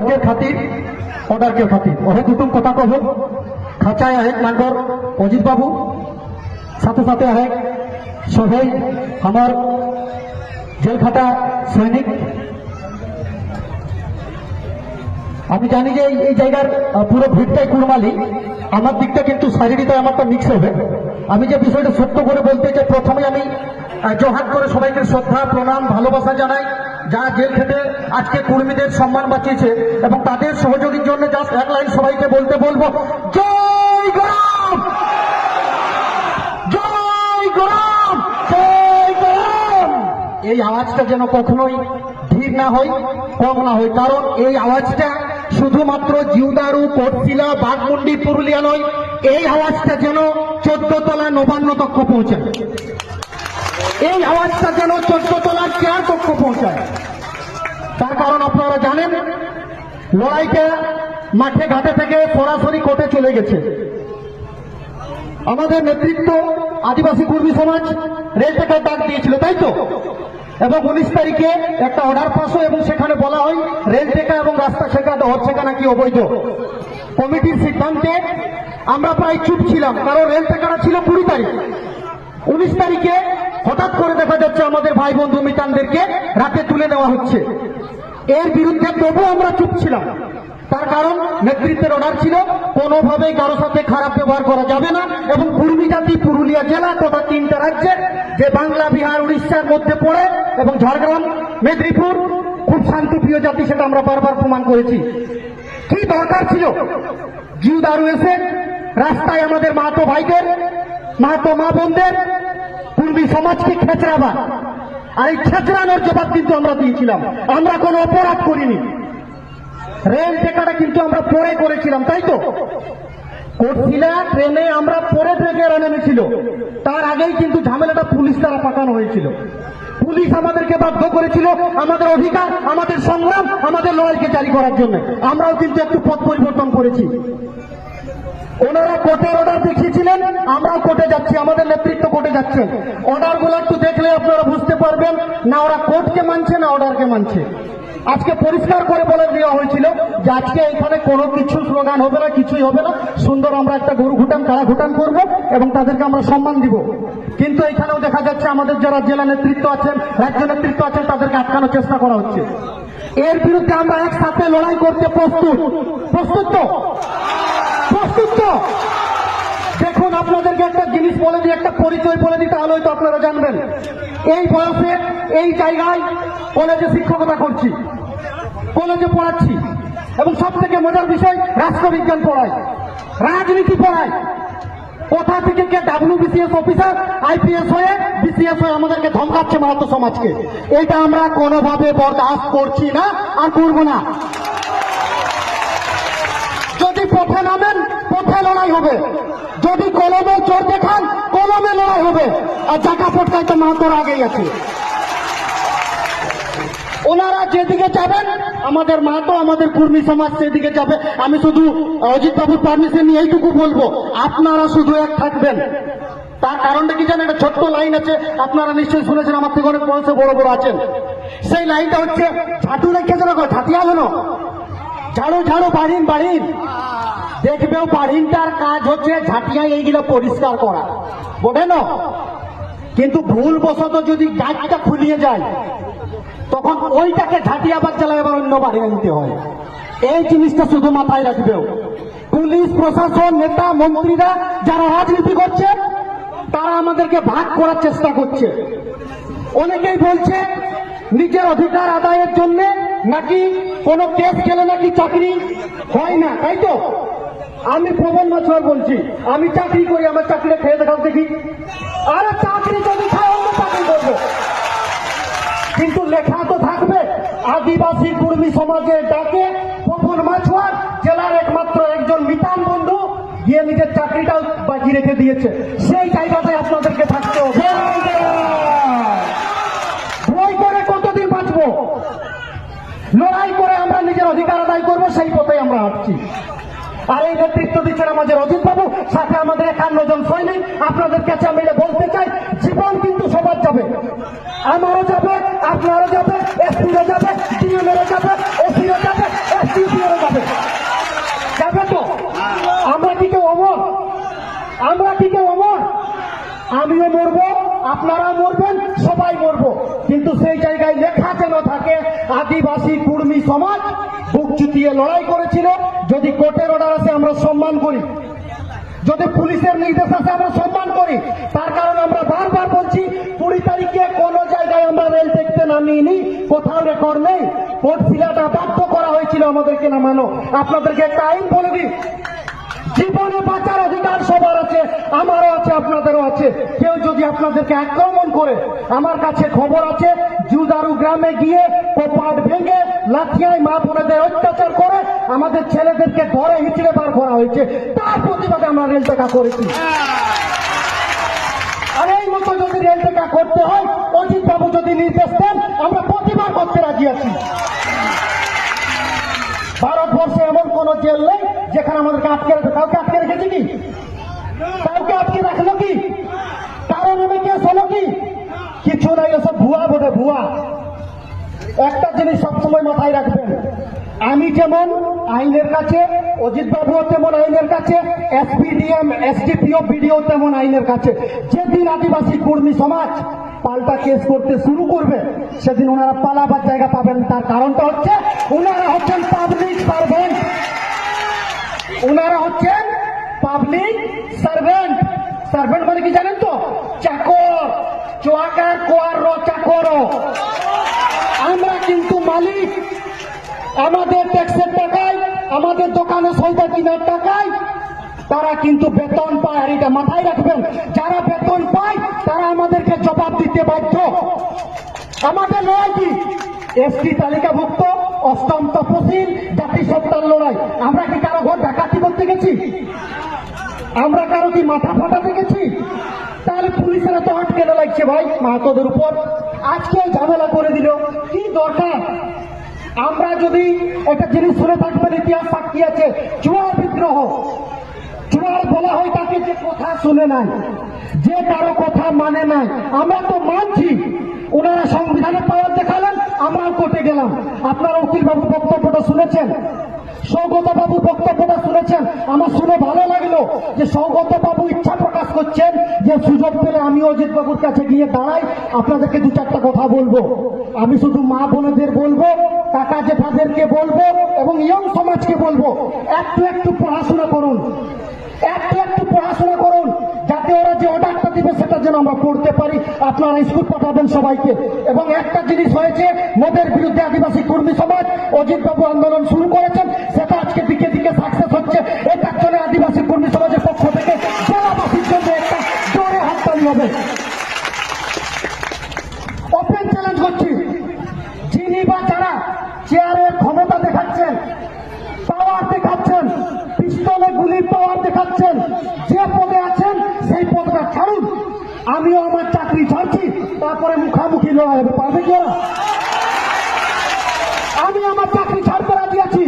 ভোটকে খাতির অর্ডারকে খাতির। ওহে কুটুম কথা কব খাঁচায় আহে নাগর অজিত বাবু, সাথে সাথে আহে সবাই আমার জেলখাটা সৈনিক। আমি জানি যে এই- জায়গার পুরো ভিড়টাই কুরমালি, আমার দিকটা কিন্তু শারীরিক আমারটা মিক্স হবে। আমি যে বিষয়টা সত্য করে বলতে চাই, প্রথমে আমি জোহার করে সবাইকে শ্রদ্ধা, প্রণাম, ভালোবাসা জানাই। যা জেল খেটে আজকে কর্মীদের সম্মান বাঁচিয়েছে এবং তাদের সহযোগীর জন্য জাস্ট এক লাইন সবাইকে বলতে বলব, জয় গরম জয় গরম জয় গরম এই আওয়াজটা যেন কখনোই ধীর না হয়, কম না হয়, কারণ এই আওয়াজটা শুধুমাত্র জিউদারু, কোটশিলা, বাঘমুন্ডি, পুরুলিয়া নয়, এই আওয়াজটা যেন চোদ্দ তলা নবান্ন তক্ষ পৌঁছায় এই আওয়াজটা যেন চোদ্দ তলার চেয়ার কক্ষ পৌঁছায়। তার কারণ আপনারা জানেন, লড়াইটা মাঠে ঘাটে থেকে সরাসরি কোর্টে চলে গেছে। আমাদের নেতৃত্ব আদিবাসী কর্মী সমাজ রেল থেকে ডাক দিয়েছিল, তাই তো? এবং উনিশ তারিখে একটা অর্ডার পাস হয় এবং সেখানে বলা হয়, রেল টেকা এবং রাস্তা শেখা হচ্ছে নাকি অবৈধ? কমিটির সিদ্ধান্তে আমরা প্রায় চুপ ছিলাম, কারণ রেল টেকাটা ছিল কুড়ি তারিখ। উনিশ তারিখে হঠাৎ করে দেখা যাচ্ছে আমাদের ভাই বন্ধু মিতানদেরকে রাতে তুলে নেওয়া হচ্ছে। এর বিরুদ্ধে তবু আমরা চুপ ছিলাম। তার কারণ নেতৃত্বের অর্ডার ছিল, কোনোভাবেই কারও সাথে খারাপ ব্যবহার করা যাবে না এবং কুর্মী জাতি, পুরুলিয়া জেলা তথা তিনটা রাজ্যে যে বাংলা, বিহার, উড়িষ্যার মধ্যে পড়ে এবং ঝাড়গ্রাম, মেদিনীপুর, খুব শান্তিপ্রিয় জাতি সেটা আমরা বারবার প্রমাণ করেছি। কি দরকার ছিল? জিউ দারু এসে রাস্তায় আমাদের মাহাতো ভাইদের মাহাতো মা বোনদের কুর্মী সমাজকে খেচড়াবার। আর এই খেচড়ানোর জবাব কিন্তু আমরা দিয়েছিলাম। আমরা কোনো অপরাধ করিনি। রেল টেকাটা কিন্তু আমরা পরে করেছিলাম, তাই তো? কোটশিলা ট্রেনে আমরা পরে থেকে নেমেছিল। তার আগেই কিন্তু ঝামেলাটা পুলিশ দ্বারা পাঠানো হয়েছিল। পুলিশ আমাদেরকে বাধ্য করেছিল আমাদের অধিকার, আমাদের সংগ্রাম, আমাদের লড়াইকে জারি করার জন্য। আমরাও কিন্তু একটু পথ পরিবর্তন করেছি। ওনারা কোর্টের অর্ডার দেখিয়েছিলেন, আমরাও কোর্টে যাচ্ছি। আমাদের নেতৃত্ব কোর্টে যাচ্ছে। অর্ডারগুলো একটু দেখলে আপনারা বুঝতে পারবেন না ওরা কোর্টকে মানছে না অর্ডারকে মানছে। আজকে পরিষ্কার করে বলে দেওয়া হয়েছিল যে আজকে এখানে কোনো কিছু স্লোগান হবে না, কিছুই হবে না। সুন্দর আমরা একটা গরু ঘুটান কাড়া ঘুটান করব এবং তাদেরকে আমরা সম্মান দিব। কিন্তু এখানেও দেখা যাচ্ছে আমাদের যারা জেলা নেতৃত্ব আছেন, রাজ্য নেতৃত্ব আছেন, তাদেরকে আটকানোর চেষ্টা করা হচ্ছে। এর বিরুদ্ধে আমরা একসাথে লড়াই করতে প্রস্তুত। প্রস্তুত তো? প্রস্তুত তো? দেখুন আপনাদেরকে একটা জিনিস বলে দিই, একটা পরিচয় বলে দিই, তাহলে হয়তো আপনারা জানবেন। এই বয়সে, এই জায়গায় কলেজে শিক্ষকতা করছি, কলেজে পড়াচ্ছি, এবং সব থেকে মজার বিষয়, রাষ্ট্রবিজ্ঞান পড়ায়, রাজনীতি পড়ায়। কোথা থেকে কে ডাব্লিউ বিসিএস অফিসার আইপিএস হয়ে বিসিএস হয়ে আমাদেরকে ধমকাচ্ছে মাহাতো সমাজকে। এটা আমরা কোনোভাবে বরদাস্ত করছি না, আর করব না যদি পথে নামেন পথে লড়াই হবে। যদি কলমে চোর দেখান, কলমে লড়াই হবে। আর জাকা পটকায় তো মাহাতোর আগেই আছে। ওনারা যেদিকে যাবেন, আমাদের মাহাতো, আমাদের কর্মী সমাজ সেদিকে যাবে। আমি শুধু অজিত বাবুর পারমিশন নিয়ে এইটুকু বলব, আপনারা শুধু এক থাকবেন। তার কারণটা কি জানেন? একটা ছোট্ট লাইন আছে। আপনারা নিশ্চয়ই শুনেছেন, আমার থেকে অনেক বয়সে বড় বড় আছেন। সেই লাইনটা হচ্ছে ঝাঁটু রেখে যেন ঝাঁটিয়া যেন? ঝাড়ু ঝাড়ু, বাড়িন বাড়িন। দেখবেও বাড়িনটার কাজ হচ্ছে ঝাঁটিয়া এইগুলো পরিষ্কার করা। বোঝেন কিন্তু ভুল বশত যদি গাছটা খুলিয়ে যায়, তখন ওইটাকে ঝাঁটিয়া বাদ চালায় আবার অন্য বাড়ি আনতে হয়। এই জিনিসটা শুধু মাথায় রাখবেও। পুলিশ প্রশাসন, নেতা, মন্ত্রীরা যারা রাজনীতি করছে, তারা আমাদেরকে ভাগ করার চেষ্টা করছে। অনেকেই বলছে, নিজের অধিকার আদায়ের জন্য নাকি কোনো কেস খেলে নাকি চাকরি হয় না, তাই তো? আমি প্রবল মাছুয়ার বলছি। আমি চাকরি করি, আমার চাকরি খেয়ে দেখাও দেখি। আরে চাকরি যদি খায় চাকরি করব। কিন্তু লেখা তো থাকবে, আদিবাসী কর্মী সমাজের ডাকে প্রফুল মাছুয়ার, জেলার একমাত্র একজন মিতান বন্ধু, গিয়ে নিজের চাকরিটাও বাজি রেখে দিয়েছে। সেই জায়গাটায় আপনাদেরকে থাকতে হবে। ভয় করে কতদিন বাঁচবো? লড়াই করে আমরা নিজের অধিকার আদায় করব, সেই পথে আমরা হাঁটছি। আর এই নেতৃত্ব দিচ্ছেন আমাদের অজিত বাবু, সাথে আমাদের একান্নজন সৈনিক। আপনাদের কাছে আমি এটা বলতে চাই, জীবন কিন্তু সবার যাবে। আমারও যাবে, আপনারও যাবে, এসপিরও যাবে, ডিএমএরও যাবে ওসিরও যাবে এসডিপিওরও যাবে। যাবে তো? আমরা কি কেউ অমর। আমরা কি কেউ অমর। আমিও মরবো আপনারা মরবেন, সবাই মরবো। কিন্তু সেই জায়গায় লেখা আদিবাসী কুর্মী সমাজ বুক চুটিয়ে লড়াই করেছিল। যদি কোর্টের অর্ডার আসে, আমরা সম্মান করি। যদি পুলিশের নির্দেশ আসে, আমরা সম্মান করি। তার কারণ আমরা বারবার বলছি, কুড়ি তারিখে কোন জায়গায় আমরা রেল দেখতে নামিনি, কোথাও রেকর্ড নেই। কোর্ট শিলাটা বাধ্য করা হয়েছিল আমাদেরকে নামানো। আপনাদেরকে একটা আইন বলে দিই। জীবনে বাঁচার অধিকার সবার আছে, আমারও আছে, আপনাদেরও আছে। কেউ যদি আপনাদেরকে আক্রমণ করে, আমার কাছে খবর আছে, জুদারু গ্রামে গিয়ে কপাট ভেঙে লাঠিয়ায় মা বোনেদের অত্যাচার করে আমাদের ছেলেদেরকে ধরে হিচড়ে বার করা হয়েছে। তার প্রতিবাদে আমরা রেল টেকা করেছি। আর এই মতো যদি রেল টেকা করতে হয়, অজিত বাবু যদি নির্দেশ দেন, আমরা প্রতিবাদ করতে রাজি আছি। ভারতবর্ষে এমন কোন জেল নেই আমাদেরকে আটকে রেখে কাউকে আটকে রেখেছে কি? কাউকে আটকে রাখল কি? কারও নামে কেস হলো কি? কিছু নাই ওসব ভুয়া বটে, ভুয়া। একটা জিনিস সবসময় মাথায় রাখবেন, আমি যেমন আইনের কাছে, অজিত বাবুও তেমন আইনের কাছে, এসপিডিএম, এসডিপিও, বিডিও তেমন আইনের কাছে। যেদিন আদিবাসী কর্মী সমাজ পাল্টা কেস করতে শুরু করবে, সেদিন ওনারা পালাবার জায়গা পাবেন। তার কারণটা হচ্ছে, ওনারা হচ্ছেন পাবলিক সার্ভেন্ট ওনারা হচ্ছেন পাবলিক সার্ভেন্ট। সার্ভেন্ট মানে কি জানেন তো? চাকর। চোয়াকার কোয়ার র, চাকর আমরা কিন্তু মালিক। আমাদের ট্যাক্সের টাকায়, আমাদের দোকানে সৌদা কিনার টাকায়, তারা কিন্তু বেতন পায় আর এটা মাথায় রাখবেন। যারা বেতন পায়, তারা আমাদেরকে জবাব দিতে বাধ্য। আমাদের নয় কি? এসটি তালিকাভুক্ত। অষ্টম তপশিল জাতিসত্তার লড়াই। আমরা কি কারও ঘর ডাকাতি করতে গেছি? আমরা কারও কি মাথা ফাটাতে গেছি? তাহলে পুলিশের তো আটকে লাগছে ভাই মাহাতোদের উপর। আজকে ঝামেলা করে দিল। কি দরকার? আমরা যদি একটা জিনিস শুনে থাকবেন ইতিহাস সাক্ষী আছে চুয়ার বিদ্রোহ চুয়ার বলা হয় তাকে যে কথা শুনে নাই, যে কারও কথা মানে নাই। আমরা তো মানছি, ওনারা সংবিধানে পাওয়ার দেখালেন। আমরাও কোর্টে গেলাম। আপনারা উকিল বাবু বক্তব্যটা শুনেছেন? সৌগত বাবু বক্তব্যটা শুনেছেন? আমার শুনে ভালো লাগল যে সৌগত বাবু ইচ্ছা প্রকাশ করছেন যে সুযোগ পেলে আমি অজিত বাবুর কাছে গিয়ে দাঁড়াই। আপনাদেরকে দু চারটা কথা বলব। আমি শুধু মা বোনেদের বলব, কাকা জেঠাদেরকে বলব এবং ইয়ং সমাজকে বলব। একটু একটু পড়াশোনা করুন। একটু একটু পড়াশোনা করুন। যে অর্ডারটা দিবে সেটা যেন আমরা পড়তে পারি। আপনারা স্কুল পাঠাবেন সবাইকে। এবং একটা জিনিস হয়েছে, মোদের বিরুদ্ধে আদিবাসী কর্মী সমাজ অজিত বাবু আন্দোলন শুরু করেছেন, সেটা আজকে দিকে দিকে সাকসেস হচ্ছে। এটার জন্য আদিবাসী কর্মী সমাজের পক্ষ থেকে জেলাবাসীর জন্য একটা জোরে হাততালি হবে। ওপেন চ্যালেঞ্জ করছি। যিনি বা যারা চেয়ারের ক্ষমতা দেখাচ্ছেন পাওয়ার দেখাচ্ছেন, পিস্তলে গুলির পাওয়ার দেখাচ্ছেন, যে পদে আছেন সেই পদটা ছাড়ুন আমিও আমার চাকরি ছাড়ছি তারপরে মুখামুখি লড়াই হবে পারবে কি? আমি আমার চাকরি ছাড়তে রাজি আছি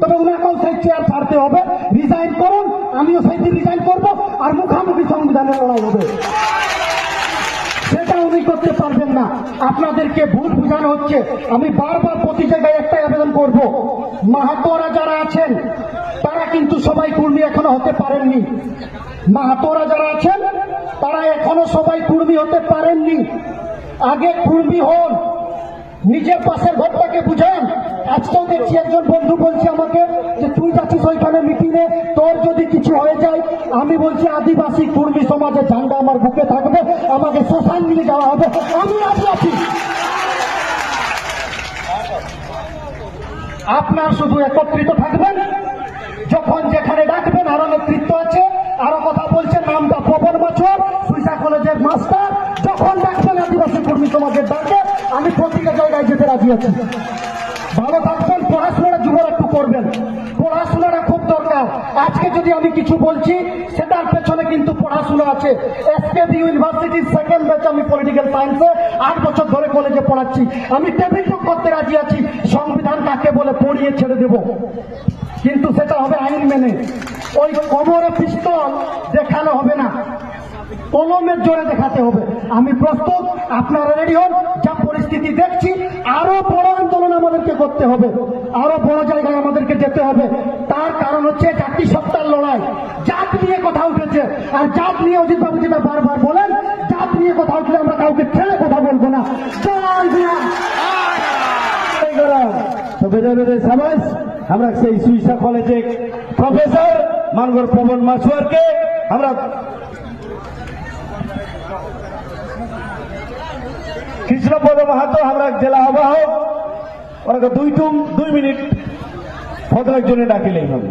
তবে উনাকেও সেই চেয়ার ছাড়তে হবে রিজাইন করুন, আমিও সেই দিন রিজাইন করব, আর মুখামুখি সংবিধানের লড়াই হবে। সেটা উনি করতে পারবেন না। আপনাদেরকে ভুল বোঝানো হচ্ছে। আমি বারবার প্রতি জায়গায় একটাই আবেদন করব। মাহাতোরা যারা আছেন, তারা কিন্তু সবাই কুর্মী এখনও হতে পারেননি। মাহাতোরা যারা আছেন, তারা এখনও সবাই কুর্মী হতে পারেননি। আগে কুর্মী হন। নিজের পাশের ঘরটাকে বুঝান। আজকেও দেখছি একজন বন্ধু বলছে আমাকে যে, তুই যাচ্ছিস ওইখানে মিটিংয়ে তোর যদি কিছু হয়ে যায়, আমি বলছি, আদিবাসী কুর্মী সমাজের ঝান্ডা আমার বুকে থাকবে, আমাকে শ্মশান নিয়ে যাওয়া হবে। আমি আদিবাসী। আপনার শুধু একত্রিত থাকবেন। যখন যেখানে ডাকবেন আরও নেতৃত্ব আছে আরও কথা বলছেন নামটা পবন বছর সুইসা কলেজের মাস্টার যখন ডাকবেন কর্মী সমাজের ডাকে, আমি প্রতিটা জায়গায় যেতে রাজি আছি। ভালো থাকবেন পড়াশোনাটা যুবরা একটু করবেন। পড়াশোনাটা খুব দরকার। আজকে যদি আমি কিছু বলছি, সেটার পেছনে কিন্তু পড়াশোনা আছে। এসকেবি ইউনিভার্সিটির সেকেন্ড ব্যাচ আমি পলিটিক্যাল সায়েন্সে আট বছর ধরে কলেজে পড়াচ্ছি। আমি টেবিল টক করতে রাজি আছি, সংবিধান কাকে বলে পড়িয়ে ছেড়ে দেব। কিন্তু সেটা হবে আইন মেনে। ওই কোমরে পিস্তল দেখানো হবে না। কলমের জোরে দেখাতে হবে। আমি প্রস্তুত, আপনারা রেডি হন, যা পরিস্থিতি দেখছি, আরও বড় আন্দোলন আমাদেরকে করতে হবে, আরও বড় জায়গায় আমাদেরকে যেতে হবে। তার কারণ হচ্ছে জাতিসত্তার লড়াই। জাত নিয়ে কথা উঠেছে, আর জাত নিয়ে অজিত বাবু যেটা বারবার বলেন, জাত নিয়ে কথা উঠলে আমরা কাউকে বিয়া কথা বলব না। আমরা সেই সুইসা কলেজে প্রফেসর মানগর পবন মাসুয়ারকে আমরা কৃষ্ণপদ মাহাতো আমরা জেলা আবাহক ওনাকে দুই টুম দুই মিনিট ফটোর জন্য ডাকিলেই হবে